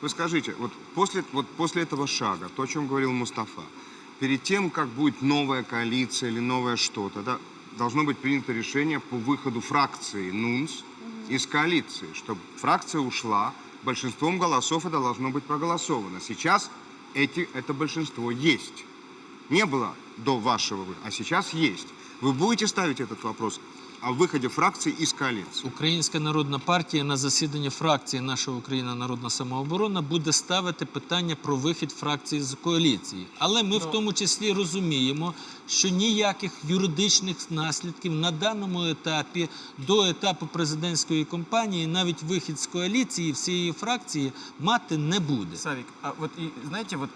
Вы скажите, вот после, вот после этого шага, то, о чем говорил Мустафа, перед тем, как будет новая коалиция или новое что-то, да, должно быть принято решение по выходу фракции НУНС из коалиции, чтобы фракция ушла, большинством голосов это должно быть проголосовано. Сейчас эти, это большинство есть. Не было до вашего, а сейчас есть. Вы будете ставить этот вопрос о выходе фракции из коалиции? Українська народна партія на засіданні фракції наша Україна Народна самооборона буде ставити питання про вихід фракції з коаліції. Але ми в тому числі розуміємо, що ніяких юридичних наслідків на даному етапі до етапу президентської кампанії навіть вихід з коаліції всієї фракції мати не буде. Савик, а вот и знаете, вот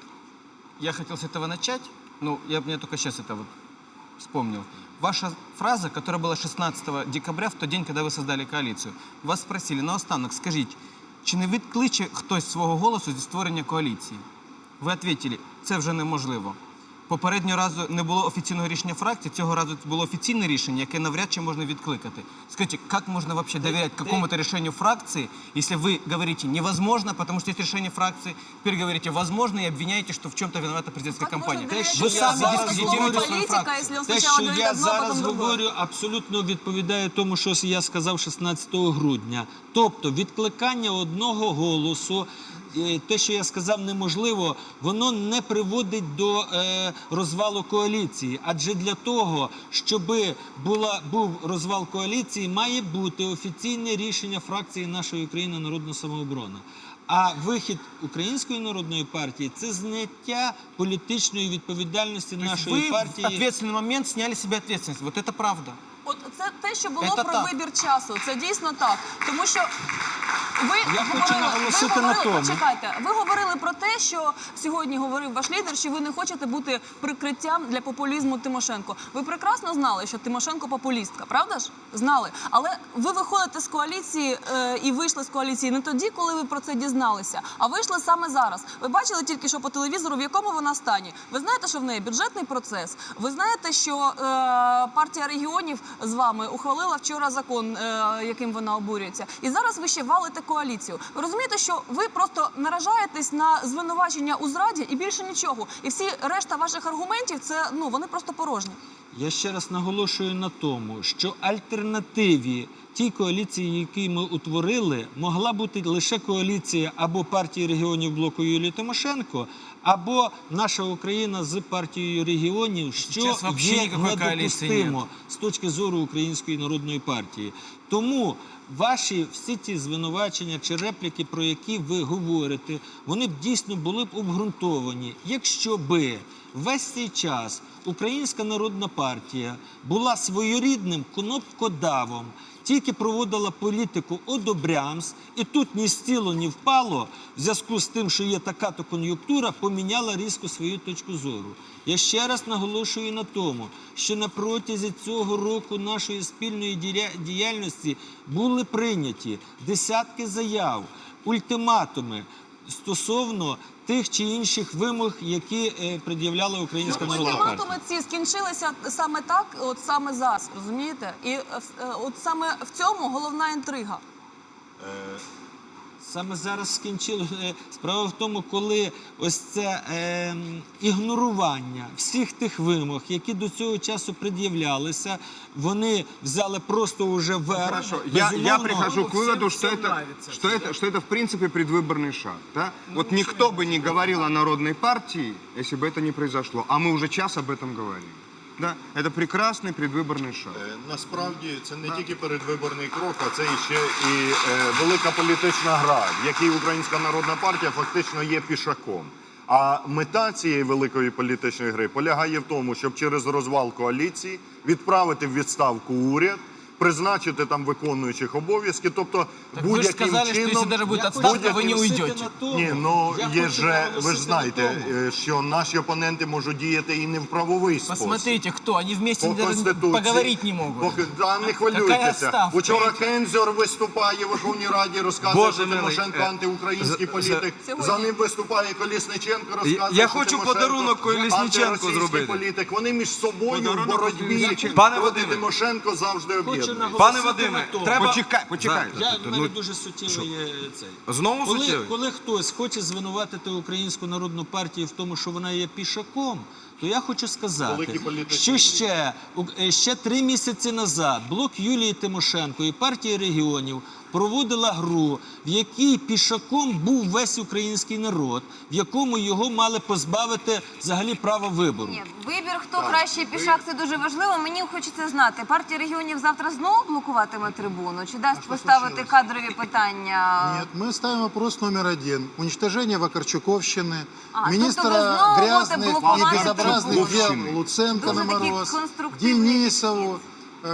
я хотел с этого начать, но я мне только сейчас это вот вспомнил. Ваша фраза, которая была 16 декабря, в тот день, когда вы создали коаліцію. Вас спросили, наостанок, скажіть, чи не відкличе хтось свого голосу зі створення коаліції? Ви відповіли, це вже неможливо. Попереднього разу не було офіційного рішення фракції, цього разу було офіційне рішення, яке навряд чи можна відкликати. Скажіть, як можна вообще доверять какому-то решению фракции, если вы говорите невозможно, потому что есть решение фракции, теперь говорите возможно и обвиняете, что в чем-то виновата президентская Как можно кампания. доверять, Вы я зараз свою он Те, що я зараз говорю, абсолютно відповідає тому, що я сказав 16 грудня. Тобто відкликання одного голосу, те, що я сказав, неможливо, воно не приводить до е, розвалу коаліції. Адже для того, щоб була, був розвал коаліції, має бути офіційне рішення фракції нашої України Народна самооборона. А вихід Української народної партії це зняття політичної відповідальності То есть нашої вы в партії. ответственный момент сняли с себя ответственность. Вот это правда. От це те, що було Це про так. вибір часу. Це дійсно так. Тому що ви Я хочу говорили, наголосити ви на говорили, тому. почекайте, ви говорили про те, що сьогодні говорив ваш лідер, що ви не хочете бути прикриттям для популізму Тимошенко. Ви прекрасно знали, що Тимошенко популістка, правда ж? Знали. Але ви виходите з коаліції е, і вийшли з коаліції не тоді, коли ви про це дізналися, а вийшли саме зараз. Ви бачили тільки що по телевізору, в якому вона стані. Ви знаєте, що в неї бюджетний процес. Ви знаєте, що е, партія регіонів з вами ухвалила вчора закон, е, яким вона обурюється. І зараз ви ще валите коаліцію. Ви розумієте, що ви просто наражаєтесь на звинувачення у зраді і більше нічого. І всі решта ваших аргументів це ну вони просто порожні. Я ще раз наголошую на тому, що альтернативі тій коаліції, які ми утворили, могла бути лише коаліція або партії регіонів блоку Юлії Тимошенко, або наша Україна з партією регіонів, що Сейчас вообще є никакой коалиции недопустимо з точки зору Української народної партії. Тому ваші всі ті звинувачення чи репліки, про які ви говорите, вони б дійсно були б обґрунтовані, якщо би весь цей час Українська народна партія була своєрідним кнопкодавом, тільки проводила політику одобрямс, і тут ні з тіло, ні впало, в зв'язку з тим, що є така то кон'юнктура, поміняла різко свою точку зору. Я ще раз наголошую на тому, що на протязі цього року нашої спільної діяльності були прийняті десятки заяв, ультиматуми стосовно тих чи інших вимог, які е, пред'являла Українська народна партія. Ці скінчилися саме так, от саме зараз, розумієте? І е, е, от саме в цьому головна інтрига. Саме зараз скінчили. Е, Справа в тому, коли ось це е, м, ігнорування всіх тих вимог, які до цього часу пред'являлися, вони взяли просто уже верх. Хорошо, я, я Безумовно, прихожу к всем- выводу, что всем это, нравится что, всё, это, что это в принципе предвыборный шаг. Да? вот никто бы не говорил о народной партии, если бы это не произошло. А мы уже час об этом говорим. Да? Это прекрасный предвыборный шаг. Е, Насправді це не тільки передвиборний крок, а це ще і е, велика політична гра, в якій Українська Народна партія фактично є пішаком. А мета цієї великої політичної гри полягає в тому, щоб через розвал коаліції відправити в відставку уряд, призначити там виконуючих обов'язки, тобто будь-яким сказали, чином отставка, не уйдете. ні, ну я є же, ви ж знаєте, е, що наші опоненти можуть діяти і не в правовий спосіб. Посмотрите, кто. Они вместе По даже поговорить не могут. Поки, да, не хвилюйтеся. Вчора Кензер виступає в Верховній Раді, розказує, що Тимошенко е, антиукраїнський політик. Сьогодні. За ним виступає Колісниченко, розказує, я що хочу подарунок антиросійський зробити. політик. Вони між собою в боротьбі. Пане Вадиме, Тимошенко завжди об'єднуються. наголосити Пане на Вадиме, тому. треба- Почекай, почекай. Я, в мене Ну, дуже суттєвий є цей. Знову Коли, суттєвий? коли хтось хоче звинуватити Українську народну партію в тому, що вона є пішаком, то я хочу сказати, що ще, у- е, ще три місяці назад блок Юлії Тимошенко і партії регіонів проводила гру, в якій пішаком був весь український народ, в якому його мали позбавити взагалі права вибору. Ні, вибір, хто кращий пішак, це дуже важливо. Мені хочеться знати, партія регіонів завтра знову блокуватиме трибуну? Чи дасть поставити кадрові питання? Нет, мы ставим вопрос номер один. Уничтожение Вакарчуковщины, А, министра тобто ви знову грязных будете и блокувати безобразных дел трибуну. Луценко Дуже на такий мороз, конструктивний Денисову, э,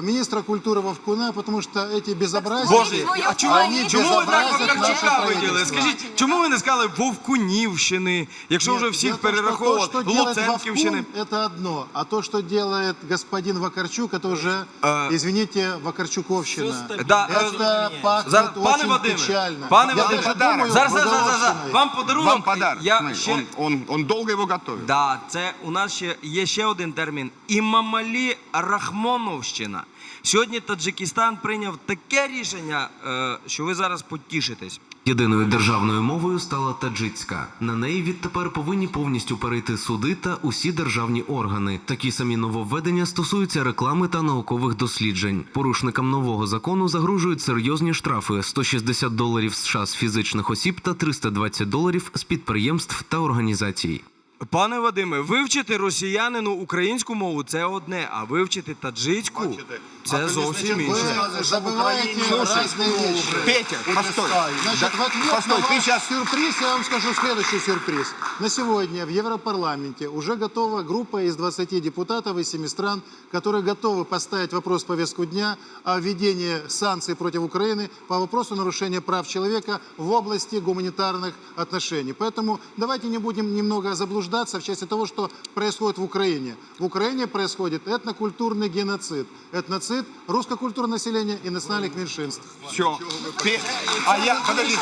министра культуры Вовкуна, потому что эти безобразия... Боже, свою а чому, коаліцію чому ви так безобразять Вакарчука наше виділи? правительство. Скажіть, чому ви не сказали Вовкунівщини, якщо Нет, вже всіх дело в том, что перераховували, То, что делает Луценківщини? Вовкун, это одно. А то, что делает господин Вакарчук, это уже, Э, извините, Вакарчуковщина. всё стабильно. Да, Это пахнет Зараз, пане очень Вадиме, печально. пане Я Вадиме, даже думаю, зараз, зараз, зараз, зараз, Волошиной. вам подарунок. Вам подарок. Я Смотри, ще... он, он, он долго его готовил. Да, це у нас ще є ще один термін. Імамалі Рахмоновщина. Сьогодні Таджикистан прийняв таке рішення, е, що ви зараз потішитесь. Єдиною державною мовою стала таджицька. На неї відтепер повинні повністю перейти суди та усі державні органи. Такі самі нововведення стосуються реклами та наукових досліджень. Порушникам нового закону загрожують серйозні штрафи: 160 доларів США з фізичних осіб та 320 доларів з підприємств та організацій. Пане Вадиме, вивчити росіянину українську мову це одне, а вивчити таджицьку Бачите? Це зовсім інше. забываете разные вещи. Петя, постой. Значит, Да, в ответ постой, на ты ваш сюрприз я вам скажу следующий сюрприз. На сегодня в Европарламенте уже готова группа из 20 депутатов из 7 стран, которые готовы поставить вопрос в повестку дня о введении санкций против Украины по вопросу нарушения прав человека в области гуманитарных отношений. Поэтому давайте не будем немного заблуждаться в части того, что происходит в Украине. В Украине происходит этнокультурный геноцид. Этноцид русскокультурного населения и национальных меньшинств. Все. А я, подожди, З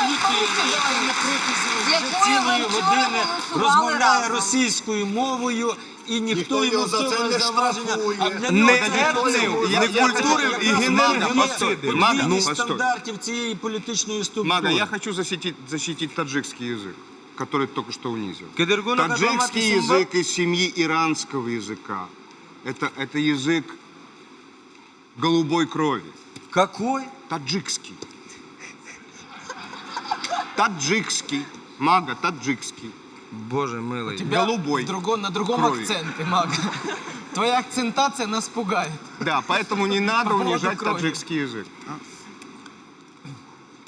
Вже якою цілої ви вчора години голосували розмовляє разом? російською мовою, і ніхто, Ніхто йому його за цього це не зауваження. штрафує. А для Не нього етнив, Я- не я- культурив і Мага, генерів. постой, Мага, ну, подвійність постой. стандартів цієї політичної структури. Мага, я хочу защитить, защитить таджикский язык, который только что унизил. Кедергуна Таджикский Кадрамати язык из семьи иранского языка. Это, это язык голубой крови. Какой? Таджикский. Таджикский. Мага, таджикский. Боже милий. Тебя Голубой друго- на другом крови. акценте, Мага. Твоя акцентация нас пугает. Да, поэтому не надо По унижать крови. таджикский язык. а?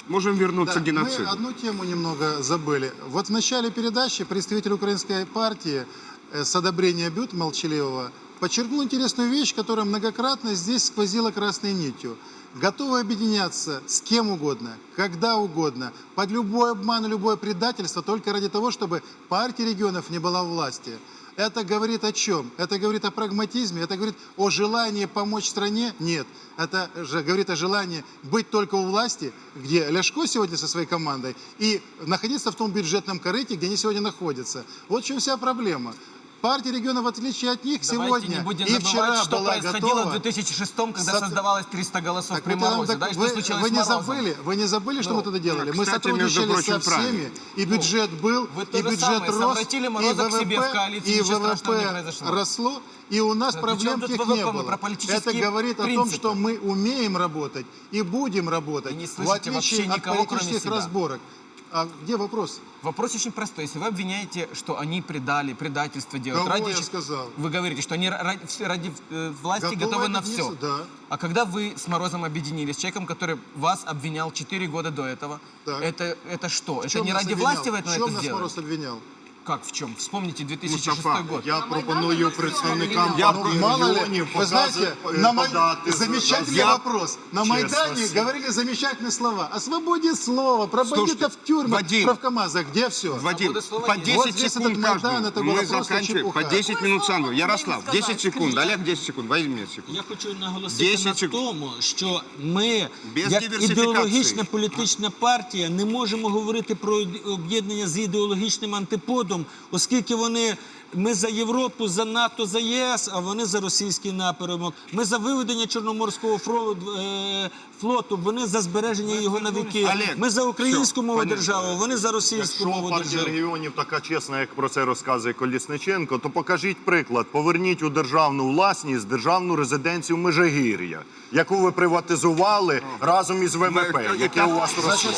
Можем вернуться Да, к геноциду. Мы одну тему немного забыли. Вот в начале передачи представитель украинской партии э, с одобрения Бют молчаливого подчеркнул интересную вещь, которая многократно здесь сквозила красной нитью. Готовы объединяться с кем угодно, когда угодно, под любой обман любое предательство, только ради того, чтобы партия регионов не была у власти. Это говорит о чем? Это говорит о прагматизме, это говорит о желании помочь стране? Нет. Это же говорит о желании быть только у власти, где Ляшко сегодня со своей командой, и находиться в том бюджетном корыте, где они сегодня находятся. Вот в чем вся проблема. Партия регионов, в отличие от них, Давайте сегодня не будем и вчера что была происходило готова. в 2006 когда Со- создавалось 300 голосов Так при Морозе. так- Да, и что вы, случилось вы не забыли, вы не забыли, что Ну, мы тогда делали? мы кстати, между сотрудничали прочим, со всеми, правильно. и бюджет был, вы то и же бюджет самое, рос, и ВВП, коалицию, и ВВП росло, и у нас Да, проблем тех ВВП? не Мы было. Это говорит о том, принципы. что мы умеем работать и будем работать, Вы не в отличие от политических разборок. А где вопрос? Вопрос очень простой. Если вы обвиняете, что они предали, предательство делают, Кого ради я ч- сказал? Вы говорите, что они ради, все- ради, э, власти Готовы готовы на объединиться? все. Да. А когда вы с Морозом объединились, человеком, который вас обвинял 4 года до этого, Так. это, это что? В это чем не нас ради обвинял? власти вы В это, чем это нас сделали? Мороз обвинял? Как в чем? Вспомните 2006 Мустафа, год. Я пропоную представникам Я- партії Мало ли, регіонів вы знаете, покази- на Май- подати замечательный за- вопрос. На Честно, Майдане всё. говорили замечательные слова о свободе слова, про Слушайте, бандитов в тюрьмах, Вадим, про в КамАЗах. Где все? Вадим, Свобода слова по есть. 10 Вот здесь секунд этот Майдан, каждому. это была Мы просто заканчиваем. По чепуха. 10 минут Санду. Ярослав, сказать? 10 секунд. Олег, 10 секунд. Возьми мне секунду. Я хочу наголосити 10 на секунд. тому, що ми, Без як диверсифікації. ідеологічна політична партія, не можемо говорити про ід- об'єднання з ідеологічним антиподом Росіянам, оскільки вони. Ми за Європу, за НАТО, за ЄС, а вони за російський напрямок. Ми за виведення Чорноморського флоту, е, вони за збереження його на віки. Ми за українську мову державу, вони за російську Якщо мову партія державу. регіонів така чесна, як про це розказує Колісниченко, то покажіть приклад. Поверніть у державну власність державну резиденцію Межигір'я, яку ви приватизували разом із ВВП, яке у вас росло.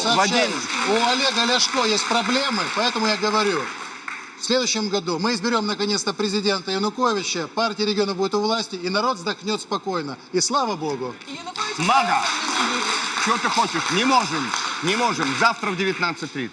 у Олега Ляшко есть проблемы, поэтому я говорю, в следующем году мы изберем наконец-то президента Януковича, партия регионов будет у власти, и народ вздохнет спокойно. И слава Богу. Мага! Что ты хочешь? Не можем, не можем. Завтра в 19.30.